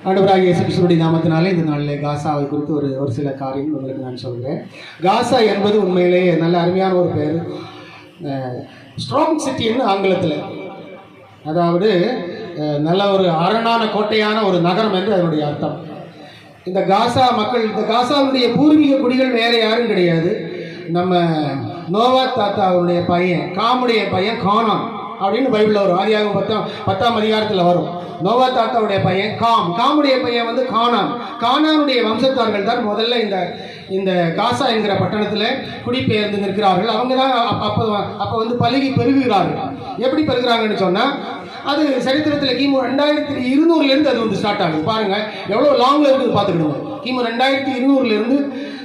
ஆண்டவராக இயேசு நாமத்தினாலே இந்த நாளில் காசாவை குறித்து ஒரு ஒரு சில காரியம் உங்களுக்கு நான் சொல்கிறேன் காசா என்பது உண்மையிலேயே நல்ல அருமையான ஒரு பேர். ஸ்ட்ராங் சிட்டின்னு ஆங்கிலத்தில். அதாவது நல்ல ஒரு அரணான கோட்டையான ஒரு நகரம் என்று அதனுடைய அர்த்தம். இந்த காசா மக்கள் இந்த காசாவுடைய பூர்வீக குடிகள் வேறு யாரும் கிடையாது. நம்ம நோவா தாத்தாவுடைய பையன் காமுடைய பையன் கானான். அப்படின்னு பைபிளில் வரும் ஆதியாக பத்தாம் பத்தாம் அதிகாரத்தில் வரும். நோவா தாத்தாவுடைய பையன் காம். காமுடைய பையன் வந்து கானான். கானானுடைய வம்சத்தார்கள் தான் முதல்ல இந்த இந்த காசா என்கிற பட்டணத்தில் குடிபெயர்ந்து நிற்கிறார்கள். அவங்க தான் அப்போ அப்போ வந்து பழுகி பெருகுகிறார்கள். எப்படி பெருகிறாங்கன்னு சொன்னால் அது சரித்திரத்தில் கிமு ரெண்டாயிரத்தி இருநூறுலேருந்து அது வந்து ஸ்டார்ட் ஆகுது. பாருங்கள் எவ்வளோ லாங்கில் இருக்குது பார்த்துக்கிடுவோம் கிமு ரெண்டாயிரத்தி இருநூறுலேருந்து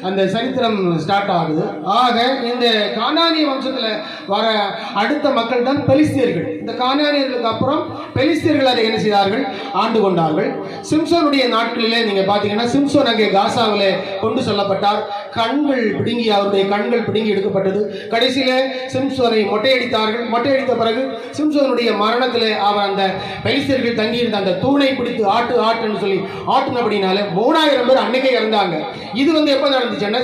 அந்த சரித்திரம் ஸ்டார்ட் ஆகுது. ஆக இந்த கானானிய வம்சத்தில் வர அடுத்த மக்கள் தான் பெலிஸ்தியர்கள் இந்த கானானியர்களுக்கு அப்புறம் பெலிஸ்தியர்கள் அதை என்ன செய்தார்கள்? ஆண்டு கொண்டார்கள். சிம்சோனுடைய நாட்களிலே நீங்கள் பார்த்தீங்கன்னா சிம்சோன் அங்கே காசாவில் கொண்டு சொல்லப்பட்டார். கண்கள் பிடுங்கி அவருடைய கண்கள் பிடுங்கி எடுக்கப்பட்டது. கடைசியில சிம்சோனை மொட்டையடித்தார்கள். மொட்டையடித்த பிறகு சிம்சோனுடைய மரணத்தில் அவர் அந்த பெலிஸ்தியர்கள் தங்கியிருந்த அந்த தூணை பிடித்து ஆட்டு ஆட்டுன்னு சொல்லி ஆட்டுனபடினால மூணாயிரம் பேர் அன்னைக்கே இறந்தாங்க. இது வந்து எப்போ நடந்துச்சுன்னா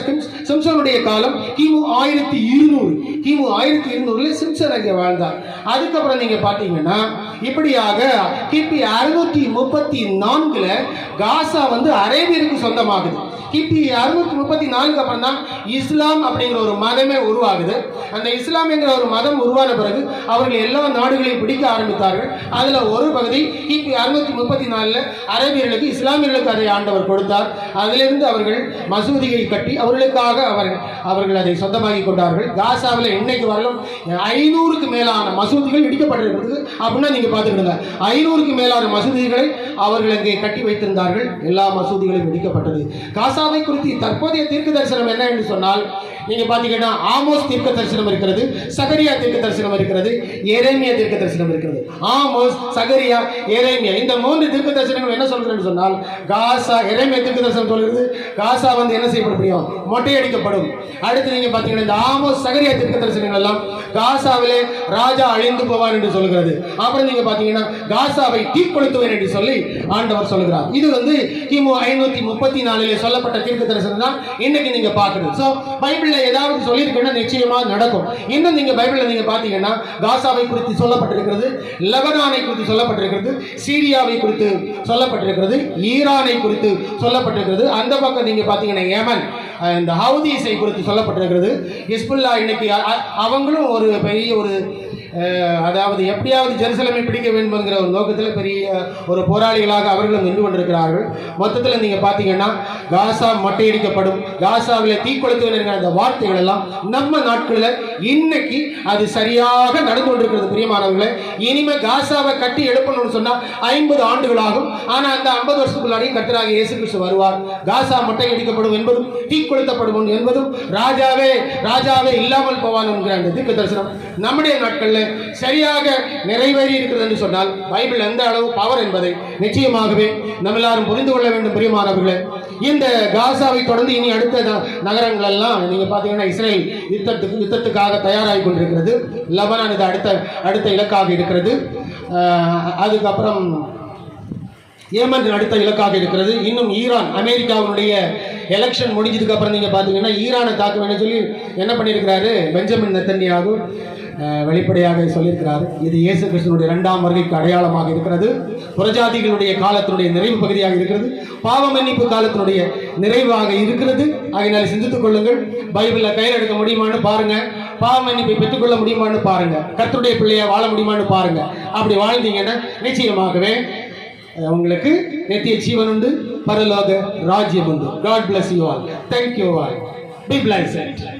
சிம்சோனுடைய காலம் கிமு ஆயிரத்தி இருநூறு. கிமு ஆயிரத்தி இருநூறுல சிம்சன் அங்கே வாழ்ந்தார். அதுக்கப்புறம் நீங்க பார்த்தீங்கன்னா இப்படியாக கிபி அறுநூத்தி முப்பத்தி நான்குல காசா வந்து அரேபியருக்கு சொந்தமாகுது. கிபி அறுநூத்தி முப்பத்தி நான்கு அப்புறம் தான் இஸ்லாம் அப்படிங்கிற ஒரு மதமே உருவாகுது. அந்த இஸ்லாம் என்கிற ஒரு மதம் உருவான பிறகு அவர்கள் எல்லா நாடுகளையும் பிடிக்க ஆரம்பித்தார்கள். அதில் ஒரு பகுதி கிபி அறுநூத்தி முப்பத்தி நாலில் அரேபியர்களுக்கு இஸ்லாமியர்களுக்கு அதை ஆண்டவர் கொடுத்தார். அதிலிருந்து அவர்கள் மசூதியை கட்டி அவர்களுக்காக அவர் அவர்கள் அதை சொந்தமாக்கி கொண்டார்கள். காசாவில் இன்னைக்கு வரலும் ஐநூறுக்கு மேலான மசூதிகள் இடிக்கப்பட்டிருக்கிறது. அப்படின்னா நீங்கள் பார்த்துக்கிடுங்க. ஐநூறுக்கு மேலான மசூதிகளை அவர்கள் அங்கே கட்டி வைத்திருந்தார்கள். எல்லா மசூதிகளும் இடிக்கப்பட்டது. காசாவை குறித்து தற்போதைய தீர்க்க தரிசனம் என்ன என்று சொன்னால் நீங்க பாத்தீங்கன்னா ஆமோஸ் தீர்க்க தரிசனம் இருக்கிறது சகரியா தீர்க்க தரிசனம் இருக்கிறது எரேமியா தீர்க்க தரிசனம் இருக்கிறது. ஆமோஸ் சகரியா எரேமியா இந்த மூன்று தீர்க்க தரிசனங்கள் என்ன சொல்றேன்னு சொன்னால் காசா எரேமியா தீர்க்க தரிசனம் சொல்கிறது காசா வந்து என்ன செய்யப்பட முடியும்? மொட்டையடிக்கப்படும். அடுத்து நீங்க பாத்தீங்கன்னா இந்த ஆமோஸ் சகரியா தீர்க்க தரிசனங்கள் எல்லாம் காசாவிலே ராஜா அழிந்து போவார் என்று சொல்கிறது. அப்புறம் நீங்க பாத்தீங்கன்னா காசாவை தீக்கொளுத்துவேன் என்று சொல்லி ஆண்டவர் சொல்கிறார். இது வந்து கிமு ஐநூத்தி முப்பத்தி நாலுல சொல்லப்பட்ட தீர்க்க தரிசனம் தான். இன்னைக்கு நீங்க பாக்குறது சோ பைபிள்ல ஏதாவது சொல்லியிருக்குன்னா நிச்சயமாக நடக்கும். இன்னும் நீங்கள் பைபிளில் நீங்கள் பார்த்தீங்கன்னா காசாவை குறித்து சொல்லப்பட்டிருக்கிறது லெபனானை குறித்து சொல்லப்பட்டிருக்கிறது சீரியாவை குறித்து சொல்லப்பட்டிருக்கிறது ஈரானை குறித்து சொல்லப்பட்டிருக்கிறது. அந்த பக்கம் நீங்கள் பார்த்தீங்கன்னா ஏமன் இந்த ஹவுதீஸை குறித்து சொல்லப்பட்டிருக்கிறது. ஹிஸ்புல்லா இன்னைக்கு அவங்களும் ஒரு பெரிய ஒரு அதாவது எப்படியாவது ஜெருசலமை பிடிக்க வேண்டும்ங்கிற ஒரு நோக்கத்தில் பெரிய ஒரு போராளிகளாக அவர்களும் நின்று கொண்டிருக்கிறார்கள். மொத்தத்தில் நீங்கள் பார்த்தீங்கன்னா காசா மொட்டையடிக்கப்படும் காசாவில் தீக்குளத்துவன் என்கிற அந்த வார்த்தைகள் எல்லாம் நம்ம நாட்களில் இன்னைக்கு அது சரியாக நடந்து கொண்டிருக்கிறது பிரியமானவர்களே. இனிமே காசாவை கட்டி எழுப்பணும்னு சொன்னால் ஐம்பது ஆண்டுகள் ஆகும் ஆனால் அந்த ஐம்பது வருஷத்துக்குள்ளாடி கர்த்தராக இயேசு கிறிஸ்து வருவார். காசா மொட்டையடிக்கப்படும் என்பதும் தீக்குளுத்தப்படும் என்பதும் ராஜாவே ராஜாவே இல்லாமல் போவான் என்கிற அந்த தீர்க்க தரிசனம் நம்முடைய நாட்களில் சரியாக நிறைவேறி இருக்கிறது என்று சொன்னால் பைபிள் எந்த அளவு பவர் என்பதை நிச்சயமாகவே நம்ம எல்லாரும் புரிந்து கொள்ள வேண்டும் பிரியமானவர்களே. இந்த காசாவை தொடர்ந்து இனி அடுத்த ந- நகரங்கள் எல்லாம் நீங்க பாத்தீங்கன்னா இஸ்ரேல் யுத்தத்துக்கு யுத்தத்துக்காக தயாராகி கொண்டிருக்கிறது. லபனான் இது அடுத்த அடுத்த இலக்காக இருக்கிறது. அதுக்கப்புறம் ஏமன் அடுத்த இலக்காக இருக்கிறது. இன்னும் ஈரான் அமெரிக்காவினுடைய எலெக்ஷன் முடிஞ்சதுக்கு அப்புறம் நீங்க பாத்தீங்கன்னா ஈரானை தாக்க வேண்டும் சொல்லி என்ன பண்ணியிருக்கிறாரு? Benjamin Netanyahu. வெளிப்படையாக சொல்லியிருக்கிறார். இது இயேசு கிருஷ்ணனுடைய இரண்டாம் வருகைக்கு அடையாளமாக இருக்கிறது. புரஜாதிகளுடைய காலத்தினுடைய நிறைவு பகுதியாக இருக்கிறது. பாவ மன்னிப்பு காலத்தினுடைய நிறைவாக இருக்கிறது. அதனால சிந்தித்துக் கொள்ளுங்கள். பைபிளில் கையில் எடுக்க முடியுமான்னு பாருங்க. பாவ மன்னிப்பை பெற்றுக்கொள்ள முடியுமான்னு பாருங்க. கர்த்தருடைய பிள்ளைய வாழ முடியுமான்னு பாருங்க. அப்படி வாழ்ந்தீங்கன்னா நிச்சயமாகவே உங்களுக்கு நித்திய ஜீவன் உண்டு பரலோக ராஜ்யம் உண்டு. God bless you all thank you all be be